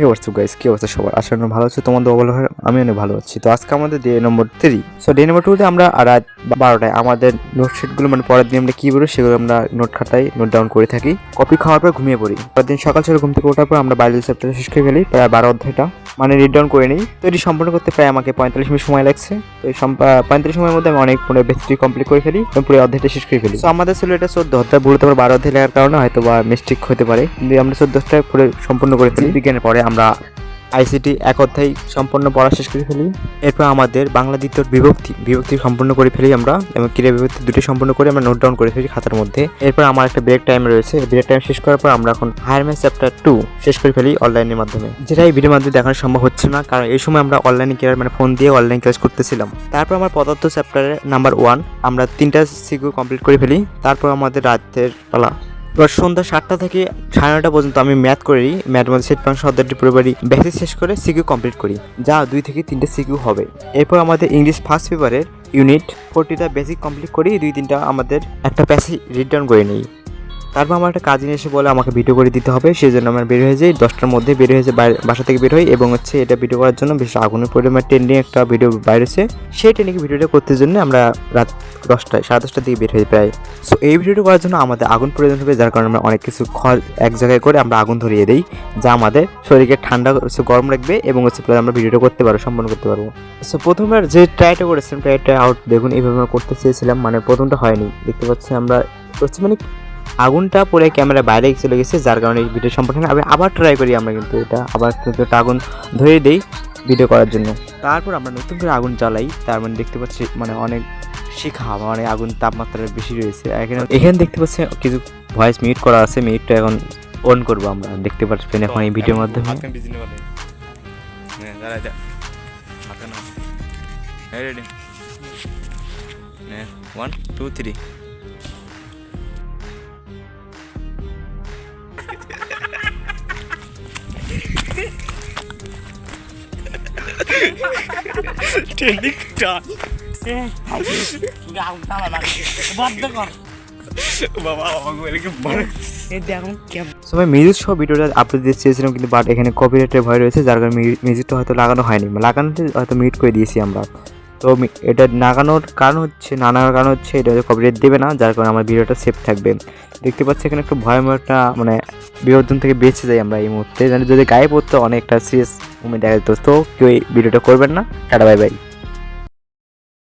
হে WhatsApp guys কি অবস্থা সবার আশা করি ভালো আছে। তোমাদের হয় আমি অনেক ভালো আছি। তো আজকে আমাদের day number three so day number টুতে আমরা রাত বারোটায় আমাদের নোট শিটগুলো মানে পরের দিন আমরা কি বেরো সেগুলো আমরা নোট খাতায় নোট ডাউন করে থাকি। কপি খাওয়ার পর ঘুমিয়ে পড়ি। পরের দিন সকাল সকাল ঘুম থেকে ওঠার পর আমরা বায়োলজি চ্যাপ্টার শেষ করে ফেলি। প্রায় বারো অধ্যায়টা মানে রিড ডাউন করে নিই। তো এটি সম্পূর্ণ করতে প্রায় আমাকে পঁয়তাল্লিশ মিনিট সময় লাগছে। তো এই পঁয়তাল্লিশ সময়ের মধ্যে আমি অনেক পুরো বেসিকটি কমপ্লিট করে ফেলি এবং পুরো অধ্যায়টা শেষ করে ফেলি। তো আমাদের ছিল এটা চোদ্দ অধ্যায় ভুলতে পারে, বারো অধ্যায় লেখার কারণে হয়তো বা মিস্টেক হতে পারে। কিন্তু আমরা চোদ্দ অধ্যায় পুরো সম্পূর্ণ করে ফেলি। বিজ্ঞানের পরে আমরা আইসিটি এক অধ্যায় সম্পূর্ণ পড়া শেষ করে ফেলি। এরপর আমাদের বাংলা দ্বিতীয় বিভক্তি বিভক্তি সম্পূর্ণ করে ফেলি আমরা এবং ক্রিয়া বিভক্তি দুটি সম্পূর্ণ করে আমরা নোট ডাউন করে ফেলি খাতার মধ্যে। এরপর আমার একটা ব্রেক টাইম রয়েছে। ব্রেক টাইম শেষ করার পর আমরা এখন হায়ার ম্যাথ চ্যাপ্টার টু শেষ করে ফেলি অনলাইনের মাধ্যমে। যেটা এই ভিডিওর মাধ্যমে দেখানো সম্ভব হচ্ছে না, কারণ এই সময় আমরা অনলাইনে ক্লাস মানে ফোন দিয়ে অনলাইন ক্লাস করতেছিলাম। তারপর আমার পদার্থ চ্যাপ্টারের নাম্বার ওয়ান আমরা তিনটা সিকিউ কমপ্লিট করে ফেলি। তারপর আমাদের রাতের পালা। সন্ধ্যা সাতটা থেকে সাড়ে নটা পর্যন্ত আমি ম্যাথ করে। করি ম্যাথ মধ্যে সেট ফাংশন অধ্যায়টি পুরোপুরি বেসিক শেষ করে সিকিউ কমপ্লিট করি। যা দুই থেকে তিনটে সিকিউ হবে। এরপর আমাদের ইংলিশ ফার্স্ট পেপারের ইউনিট ফোরটিটা বেসিক কমপ্লিট করি। দুই, তিনটা আমাদের একটা প্যাসেজ রিটার্ন করে নিই। তারপর আমার একটা কাজিন এসে বলে আমাকে ভিডিও করে দিতে হবে, সেই জন্য আমার বের হয়ে যাই। দশটার মধ্যে বের হয়ে যায় বাসা থেকে বের হই এবং হচ্ছে এটা ভিডিও করার জন্য বেশ আগুনের পরিমাণ ট্রেন্ডিং একটা ভিডিও বাইরেছে। সেই ট্রেন্ডিং ভিডিওটা করতে জন্য আমরা রাত দশটায়, সাড়ে দশটার দিকে বের হই প্রায় সো এই ভিডিওটা করার জন্য আমাদের আগুন প্রয়োজন হবে, যার কারণে আমরা অনেক কিছু খড় এক জায়গায় করে আমরা আগুন ধরিয়ে দিই, যা আমাদের শরীরকে ঠান্ডা হচ্ছে, গরম রাখবে এবং হচ্ছে আমরা ভিডিওটা করতে পারব, সম্পন্ন করতে পারব। সো প্রথমবার যে ট্রাইটা করেছিলাম ট্রাইটা আউট দেখুন এইভাবে আমরা করতে চেয়েছিলাম মানে প্রথমটা হয়নি। দেখতে পাচ্ছি আমরা করছি মানে আগুনটা পরে ক্যামেরা বাইরে চলে গেছে, যার কারণে ভিডিও সম্পর্কে আমি আবার ট্রাই করি আমরা কিন্তু এটা, আবার কিন্তু আগুন ধরে দেই ভিডিও করার জন্য। তারপর আমরা নতুন করে আগুন জ্বালাই, তার মানে দেখতে পাচ্ছি মানে অনেক শিখা মানে আগুন তাপমাত্রা বেশি রয়েছে। এখানে এখানে দেখতে পাচ্ছি কিছু ভয়েস মিউট করা আছে মিউটটা এখন অন করব আমরা, দেখতে পাচ্ছেন এখন এই ভিডিওর মাধ্যমে। রেডি ওয়ান টু থ্রি বড় সবাই মিউজিক সহ ভিডিওটা আপলোড দিতে চেয়েছিলাম কিন্তু বাট এখানে কপিরাইটের ভয় রয়েছে, যার কারণে মিউজিকটা হয়তো লাগানো হয়নি। লাগানোতে হয়তো মিউট করে দিয়েছি আমরা। তো এটা নাগানোর কারণ হচ্ছে নানার কারণ হচ্ছে এটা কপিরাইট দেবে না, যার কারণে আমার ভিডিওটা সেফ থাকবে। দেখতে পাচ্ছি এখানে একটু ভয়াবহ একটা মানে বিবর্তন থেকে বেঁচে যাই আমরা এই মুহূর্তে। যদি গায়ে পড়তো অনেকটা সিরিয়াস মুভমেন্ট দেখা যেত। তো কেউ এই ভিডিওটা করবেন না। Tata bye bye